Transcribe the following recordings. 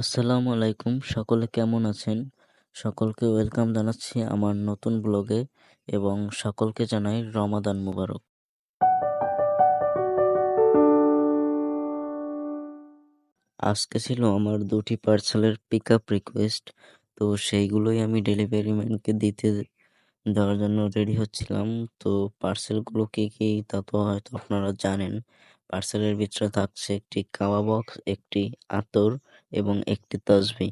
আসসালামু আলাইকুম। সকলে কেমন আছেন? সকলকে ওয়েলকাম জানাচ্ছি আমার নতুন ব্লগে এবং সকলকে জানাই রমাদান মুবারক। আজকে ছিল আমার দুটি পার্সেলের পিক আপ রিকোয়েস্ট তো সেইগুলোই আমি ডেলিভারি ম্যানকে দিতে দেওয়ার জন্য রেডি হচ্ছিলাম। তো পার্সেলগুলো কী কী তা তো হয়তো আপনারা জানেন। পার্সেলের ভিতরে থাকছে একটি কাওয়া বক্স একটি আতর এবং একটি তসবি।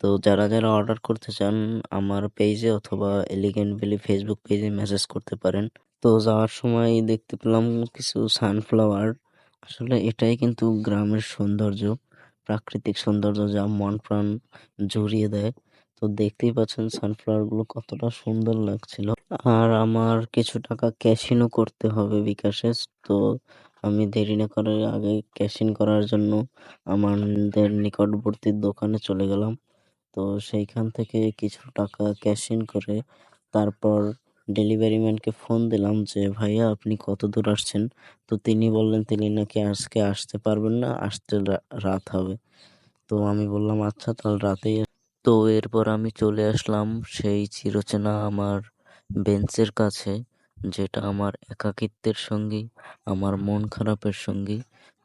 তো যারা যারা অর্ডার করতে চান আমার পেজে অথবা এলিগেন্ট ভ্যালি ফেসবুক পেজে মেসেজ করতে পারেন। তো যাওয়ার সময় দেখতে পেলাম কিছু সানফ্লাওয়ার আসলে এটাই কিন্তু গ্রামের সৌন্দর্য, প্রাকৃতিক সৌন্দর্য যা মন প্রাণ জুড়িয়ে দেয়। তো দেখতেই পাচ্ছেন সানফ্লাওয়ারগুলো কতটা সুন্দর লাগছিল। আর আমার কিছু টাকা ক্যাশিনও করতে হবে বিকাশে। তো আমি দেরি না করে আগে ক্যাশিন করার জন্য আমাদের নিকটবর্তী দোকানে চলে গেলাম। তো সেইখান থেকে কিছু টাকা ক্যাশিন করে তারপর ডেলিভারি ম্যানকে ফোন দিলাম যে, ভাইয়া, আপনি কত দূর আসছেন? তো তিনি বললেন, তিনি নাকি আজকে আসতে পারবেন না, আসতে রাত হবে। তো আমি বললাম আচ্ছা তাহলে রাতেই তো এরপর আমি চলে আসলাম সেই চিরচেনা আমার বেঞ্চের কাছে। যেটা আমার একাকিত্বের সঙ্গী, আমার মন খারাপের সঙ্গী।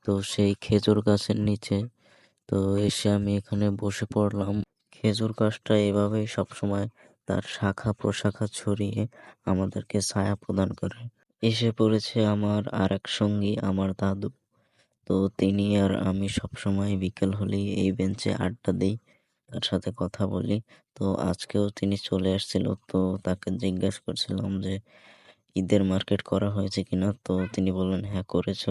তো সেই খেজুর গাছের নিচে, তো এসে আমি এখানে বসে পড়লাম। খেজুর গাছটা এভাবেই সবসময় তার শাখা প্রশাখা ছড়িয়ে আমাদেরকে ছায়া প্রদান করে। এসে পড়েছে আমার আর এক সঙ্গী, আমার দাদু। তো তিনি আর আমি সবসময় বিকেল হলেই এই বেঞ্চে আড্ডা দিই, তার সাথে কথা বলি। তো আজকেও তিনি চলে আসছিল, তো তাকে জিজ্ঞেস করছিলাম যে ঈদের মার্কেট করা হয়েছে কিনা, তো তিনি বললেন হ্যাঁ করেছ।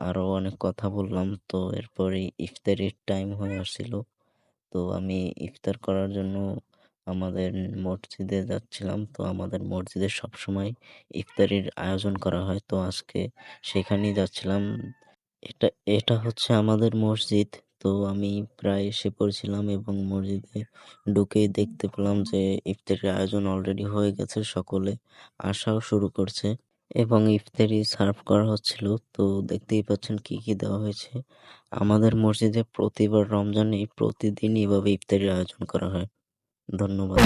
আরও অনেক কথা বললাম। তো এরপরে ইফতারির টাইম হয়ে আসছিল। তো আমি ইফতার করার জন্য আমাদের মসজিদে যাচ্ছিলাম। তো আমাদের মসজিদে সবসময় ইফতারির আয়োজন করা হয়। তো আজকে সেখানেই যাচ্ছিলাম। এটা এটা হচ্ছে আমাদের মসজিদ। তো আমি প্রায় এসে পড়ছিলাম এবং মসজিদে ঢুকেই দেখতে পেলাম যে ইফতারির আয়োজন অলরেডি হয়ে গেছে, সকলে আসাও শুরু করছে এবং ইফতারি সার্ভ করা হচ্ছিল। তো দেখতেই পাচ্ছেন কি কি দেওয়া হয়েছে। আমাদের মসজিদে প্রতিবার রমজানে প্রতিদিন এভাবে ইফতারির আয়োজন করা হয়। ধন্যবাদ।